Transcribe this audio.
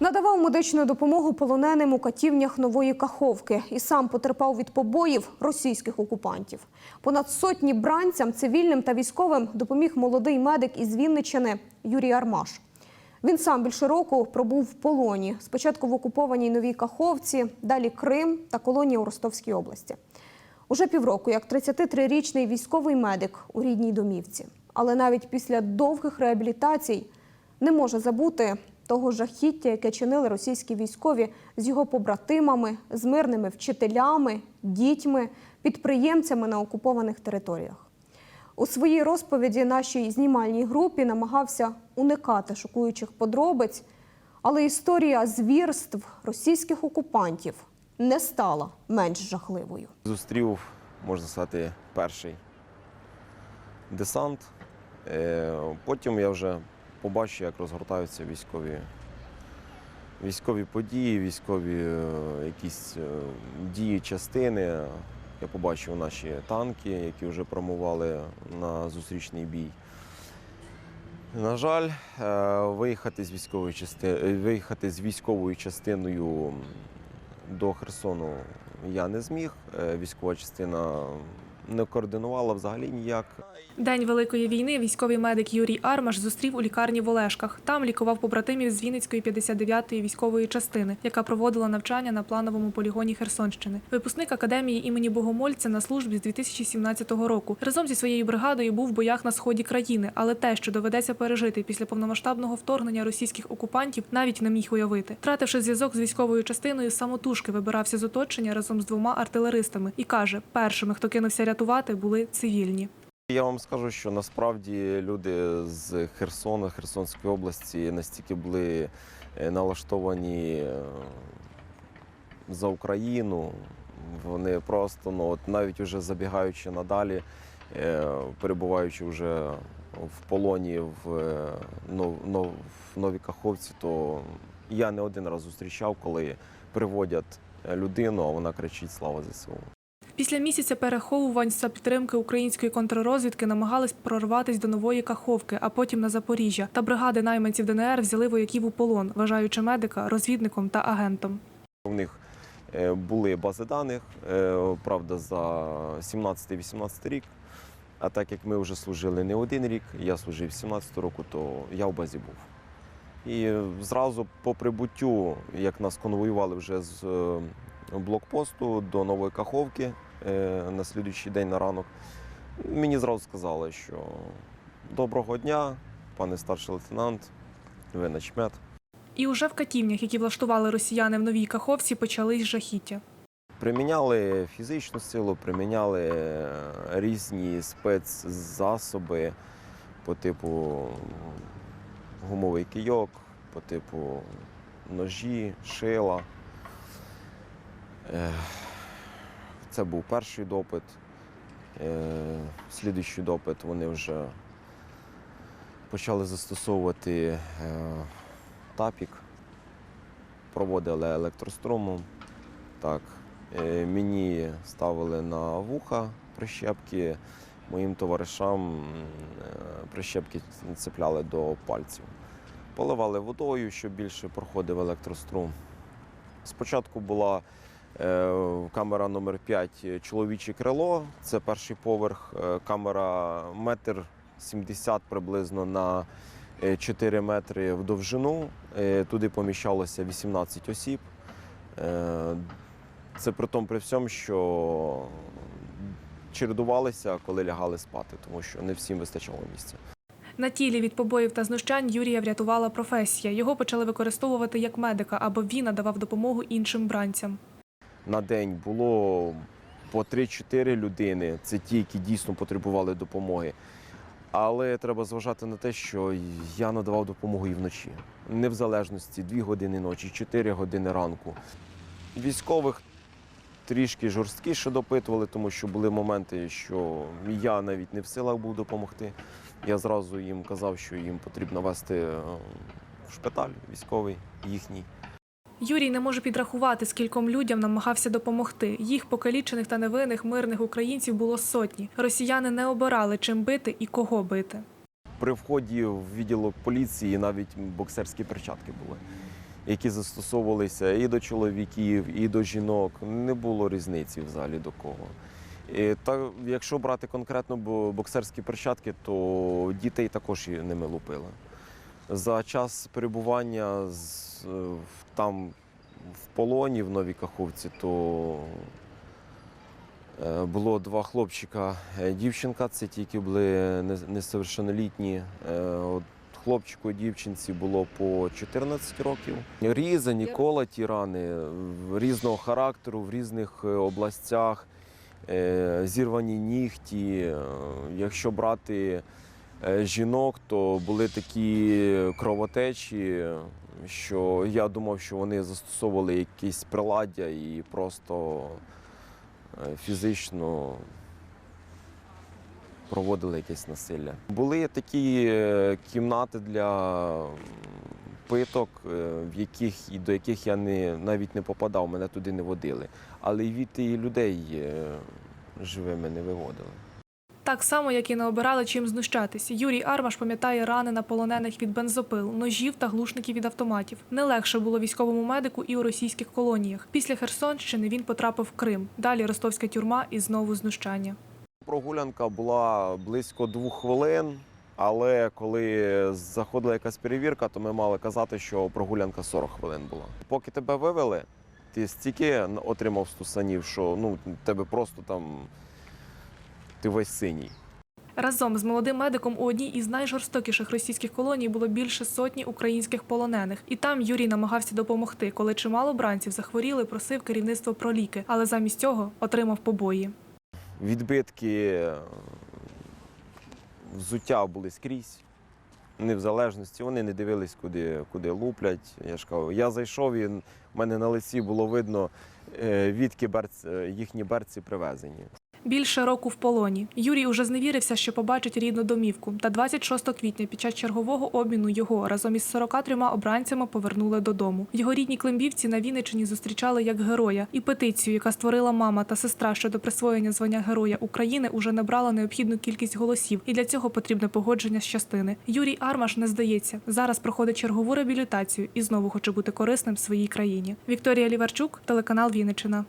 Надавав медичну допомогу полоненим у катівнях нової Каховки і сам потерпав від побоїв російських окупантів. Понад сотні бранцям, цивільним та військовим допоміг молодий медик із Вінниччини Юрій Армаш. Він сам більше року пробув в полоні. Спочатку в окупованій новій Каховці, далі Крим та колонія у Ростовській області. Уже півроку, як 33-річний військовий медик у рідній домівці. Але навіть після довгих реабілітацій не може забути того жахіття, яке чинили російські військові з його побратимами, з мирними вчителями, дітьми, підприємцями на окупованих територіях. У своїй розповіді нашій знімальній групі намагався уникати шокуючих подробиць, але історія звірств російських окупантів не стала менш жахливою. Зустрів, можна сказати, перший десант. Е, Потім я вже побачив, як розгортаються військові, військові події, військові е, якісь е, дії частини. Я побачив наші танки, які вже промували на зустрічний бій. На жаль, е, виїхати з військової частини, виїхати з військовою частиною до Херсону я не зміг. Військова частина не координувала взагалі ніяк. День Великої війни військовий медик Юрій Армаш зустрів у лікарні в Олешках. Там лікував побратимів з Вінницької 59-ї військової частини, яка проводила навчання на плановому полігоні Херсонщини. Випускник академії імені Богомольця на службі з 2017 року. Разом зі своєю бригадою був в боях на сході країни, але те, що доведеться пережити після повномасштабного вторгнення російських окупантів, навіть не міг уявити. Втративши зв'язок з військовою частиною, самотужки вибирався з оточення разом з двома артилеристами і каже: першими, хто кинувся рятувати, були цивільні. Я вам скажу, що насправді люди з Херсона, Херсонської області настільки були е, налаштовані е, за Україну. Вони просто, ну от навіть вже забігаючи надалі, е, перебуваючи вже в полоні в, в Новій Каховці, то я не один раз зустрічав, коли приводять людину, а вона кричить Слава ЗСУ. Після місяця переховувань за підтримки української контррозвідки намагались прорватися до нової Каховки, а потім на Запоріжжя. Та бригади найманців ДНР взяли вояків у полон, вважаючи медика розвідником та агентом. У них е, були бази даних, е, правда, за 17-18 рік. А так як ми вже служили не один рік, я служив 17 року, то я в базі був. І зразу по прибуттю, як нас конвоювали вже з е, блокпосту до Нової Каховки на слідуючий день на ранок, мені зразу сказали, що доброго дня, пане старший лейтенант, ви начмет. І уже в катівнях, які влаштували росіяни в новій Каховці, почались жахіття. Приміняли фізичну силу, приміняли е, різні спецзасоби по типу гумовий кийок, по типу ножі, шила. Це був перший допит. Е, Слідуючий допит вони вже почали застосовувати е, тапік, проводили електрострумом. Так, Е, Мені ставили на вуха прищепки, моїм товаришам прищепки цепляли до пальців. Поливали водою, щоб більше проходив електрострум. Спочатку була камера номер 5 чоловіче крило. Це перший поверх, е, камера метр 70 приблизно на е, 4 метри в довжину. Е, Туди поміщалося 18 осіб. Е, це при тому при всьому, що чередувалися, коли лягали спати, тому що не всім вистачало місця. На тілі від побоїв та знущань Юрія врятувала професія. Його почали використовувати як медика, аби він надавав допомогу іншим бранцям. На день було по 3-4 людини. Це ті, які дійсно потребували допомоги. Але треба зважати на те, що я надавав допомогу і вночі. Не в залежності 2 години ночі, 4 години ранку. Військових трішки жорсткіше допитували, тому що були моменти, що я навіть не в силах був допомогти. Я зразу їм казав, що їм потрібно вести е, в шпиталь військовий їхній. Юрій не може підрахувати, скільком людям намагався допомогти. Їх покалічених та невинних мирних українців було сотні. Росіяни не обирали, чим бити і кого бити. При вході в відділок поліції навіть боксерські перчатки були. які застосовувалися і до чоловіків, і до жінок. Не було різниці взагалі до кого. І та, якщо брати конкретно боксерські перчатки, то дітей також ними лупили. За час перебування з, е, там в полоні в Новій Каховці, то е, було два хлопчика, е, дівчинка, це ті, які були несовершеннолітні. От Хлопчику і дівчинці було по 14 років. Різані, колоті рани різного характеру, в різних областях, зірвані нігті. Якщо брати жінок, то були такі кровотечі, що я думав, що вони застосовували якісь приладдя і просто е, фізично проводили якесь насилля. Були такі е, кімнати для питок, е, в яких і до яких я не, навіть не попадав, мене туди не водили. Але від людей е, живими не виводили. Так само, як і не обирали чим знущатись. Юрій Армаш пам'ятає рани на полонених від бензопил, ножів та глушників від автоматів. Не легше було військовому медику і у російських колоніях. Після Херсонщини він потрапив в Крим. Далі ростовська тюрма і знову знущання. Прогулянка була близько двох хвилин, але коли заходила якась перевірка, то ми мали казати, що прогулянка 40 хвилин була. Поки тебе вивели, ти стільки отримав стусанів, що ну, тебе просто там ти весь синій. Разом з молодим медиком у одній із найжорстокіших російських колоній було більше сотні українських полонених. І там Юрій намагався допомогти. Коли чимало бранців захворіли, просив керівництво про ліки, але замість цього отримав побої. Відбитки е, взуття були скрізь. Не в залежності, вони не дивились, куди, куди луплять. Я ж кажу, я зайшов і в мене на лиці було видно, е, відки їхні берці привезені. Більше року в полоні. Юрій уже зневірився, що побачить рідну домівку. Та 26 квітня під час чергового обміну його разом із 43 обранцями повернули додому. Його рідні климбівці на Вінниччині зустрічали як героя. І петицію, яка створила мама та сестра щодо присвоєння звання Героя України, уже набрала необхідну кількість голосів. І для цього потрібне погодження з частини. Юрій Армаш не здається. Зараз проходить чергову реабілітацію і знову хоче бути корисним своїй країні. Вікторія Ліварчук, телеканал Вінниччина.